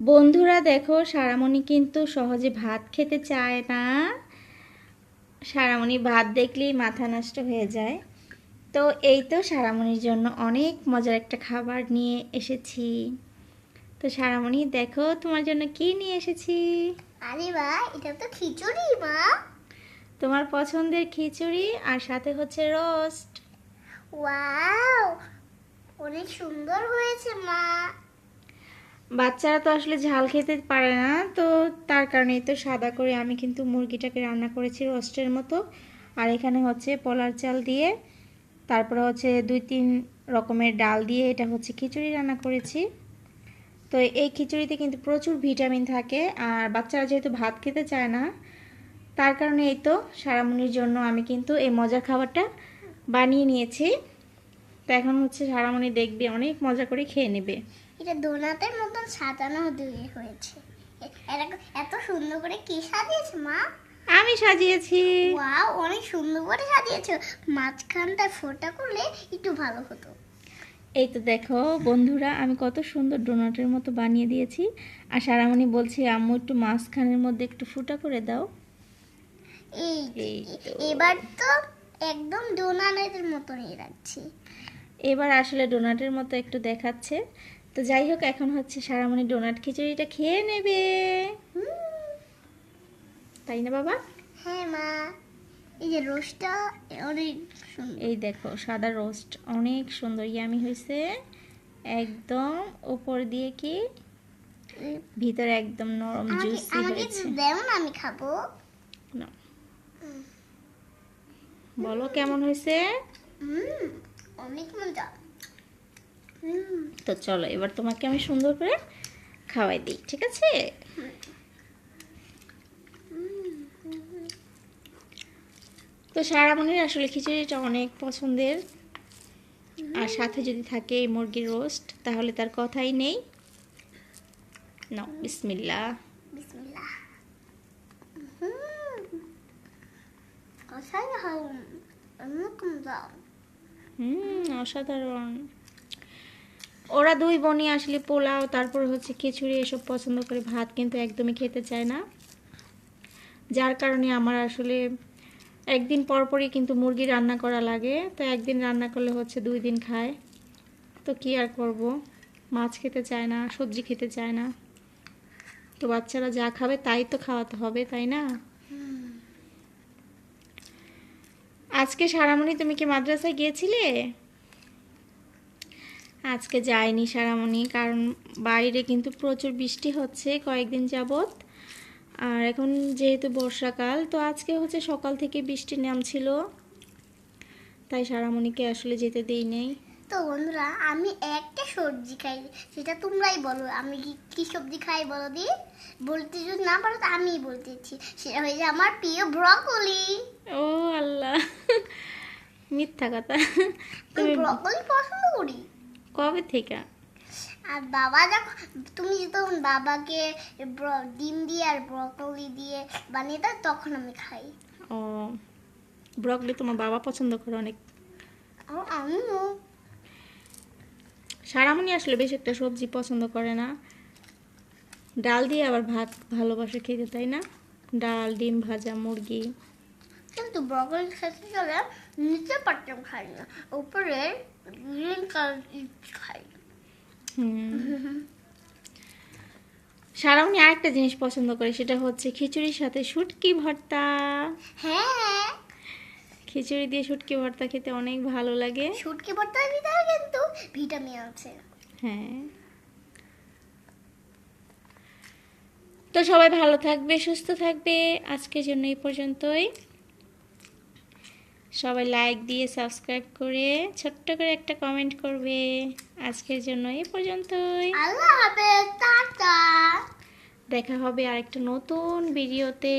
বন্ধুরা দেখো সারামণি কিন্তু সহজে ভাত খেতে চায় না। সারামণি ভাত দেখলেই মাথা নষ্ট হয়ে যায়। তো এই তো সারামণির জন্য অনেক মজার একটা খাবার নিয়ে এসেছি। তো সারামণি দেখো তোমার জন্য কি নিয়ে এসেছি? আরে বা এটা তো খিচুড়ি মা। তোমার পছন্দের খিচুড়ি আর সাথে হচ্ছে রোস্ট। ওয়াও অনেক সুন্দর হয়েছে মা। বাচ্চারা তো আসলে ঝাল খেতে পারে না, তো তার কারণেই তো সাদা করে আমি কিন্তু মুরগিটাকে রান্না করেছি রোস্টের মতো। আর এখানে হচ্ছে পোলার চাল দিয়ে, তারপরে হচ্ছে দুই তিন রকমের ডাল দিয়ে এটা হচ্ছে খিচুড়ি রান্না করেছি। তো এই খিচুড়িতে কিন্তু প্রচুর ভিটামিন থাকে, আর বাচ্চারা যেহেতু ভাত খেতে চায় না, তার কারণে এই তো সারামুনির জন্য আমি কিন্তু এই মজার খাবারটা বানিয়ে নিয়েছি। তো এখন হচ্ছে সারামণি দেখবে, অনেক মজা করে খেয়ে নেবে। এটা ডোনাটের মতন সাজানো দিয়ে হয়েছে। এত সুন্দর করে কি সাজিয়েছে মা? আমি সাজিয়েছি। ওয়াও অনেক সুন্দর করে সাজিয়েছে। মাঝখানটা ফোটা করলে একটু ভালো হতো। এই তো দেখো বন্ধুরা আমি কত সুন্দর ডোনাটের মতো বানিয়ে দিয়েছি। আর সারামণি বলছি আম্মু একটু মাঝখানের মধ্যে একটু ফুটা করে দাও। এই এবার তো একদম ডোনাটের মতনই রাখছি এবার আসলে ডোনাটের মতো একটু দেখাচ্ছে। তো যাই হোক এখন হচ্ছে সারামণি ডোনাট খিচুড়িটা খেয়ে নেবে। তাই না বাবা? হ্যাঁ মা। এই যে রোস্টটা অনেক সুন্দর। এই দেখো সাদা রোস্ট অনেক সুন্দর ইয়ামি হয়েছে। একদম উপর দিয়ে কি ভিতরে একদম নরম জুসি হয়েছে। দেও না আমি খাব। নাও। বলো কেমন হয়েছে? হুম অনেক মজা। তো চলো এবার তোমাকে আমি সুন্দর করে খাওয়াই দিই ঠিক আছে? তো সারামণির আসলে খিচুড়িটা অনেক পছন্দের। আর সাথে যদি থাকে এই মুরগির রোস্ট তাহলে তার কথাই নেই। নাও বিসমিল্লা অসাধারণ। হুম অসাধারণ। ওরা দুই বোনই আসলে পোলাও তারপর হচ্ছে খিচুড়ি এসব পছন্দ করে ভাত কিন্তু একদমই খেতে চায় না। যার কারণে আমার আসলে একদিন পরপরই কিন্তু মুরগি রান্না করা লাগে তো একদিন রান্না করলে হচ্ছে দুই দিন খায়। তো কি আর করব? মাছ খেতে চায় না সবজি খেতে চায় না। তো বাচ্চারা যা খাবে তাই তো খাওয়াতে হবে তাই না? আজকে সারামণি তুমি কি মাদ্রাসায় গিয়েছিলে? আজকে যায়নি সারামণি কারণ বাইরে কিন্তু প্রচুর বৃষ্টি হচ্ছে কয়েকদিন যাবত আর এখন যেহেতু বর্ষাকাল তো আজকে হচ্ছে সকাল থেকে বৃষ্টি নামছিল। তাই সারামণিকে আসলে যেতে দেই নেই। তো বন্ধুরা আমি একটা সবজি খাই সেটা তোমরাই বলো। আমি কি কি সবজি খাই বলো দি? বলতে যদি না পারো তো আমিই বলতেছি সেটা হয়েছে আমার প্রিয় ব্রকলি। ও আল্লাহ মিথ্যা কথা। তুমি ব্রকলি পছন্দ করি। কবে থেকে? আর বাবা যখন তুমি যখন বাবাকে ডিম দিয়ে আর ব্রকলি দিয়ে বানিয়ে দাও তখন আমি খাই। ও ব্রকলি তোমার বাবা পছন্দ করে অনেক। আমিও। সারামণি আসলে বেশ একটা সবজি পছন্দ করে না। ডাল দিয়ে আবার ভাত ভালোবাসে খেতে তাই না? ডাল ডিম ভাজা মুরগি। কিন্তু বগল খেতে গেলে নিচে পাট্টাম খাই না উপরে গ্রিন কালার খাই। সারামণি আরেকটা জিনিস পছন্দ করে সেটা হচ্ছে খিচুড়ির সাথে শুটকি ভর্তা। হ্যাঁ। খিচুড়ি দিয়ে শুটকি ভর্তা খেতে অনেক ভালো লাগে। শুটকি ভর্তার ভিতরে কিন্তু ভিটামিন আছে। হ্যাঁ। তো সবাই ভালো থাকবে সুস্থ থাকবে আজকের জন্য এই পর্যন্তই। সবাই লাইক দিয়ে সাবস্ক্রাইব করে ছোট্ট করে একটা কমেন্ট করবে। আজকের জন্য এই পর্যন্তই। আল্লাহ হাফেজ টাটা। দেখা হবে আরেকটা নতুন ভিডিওতে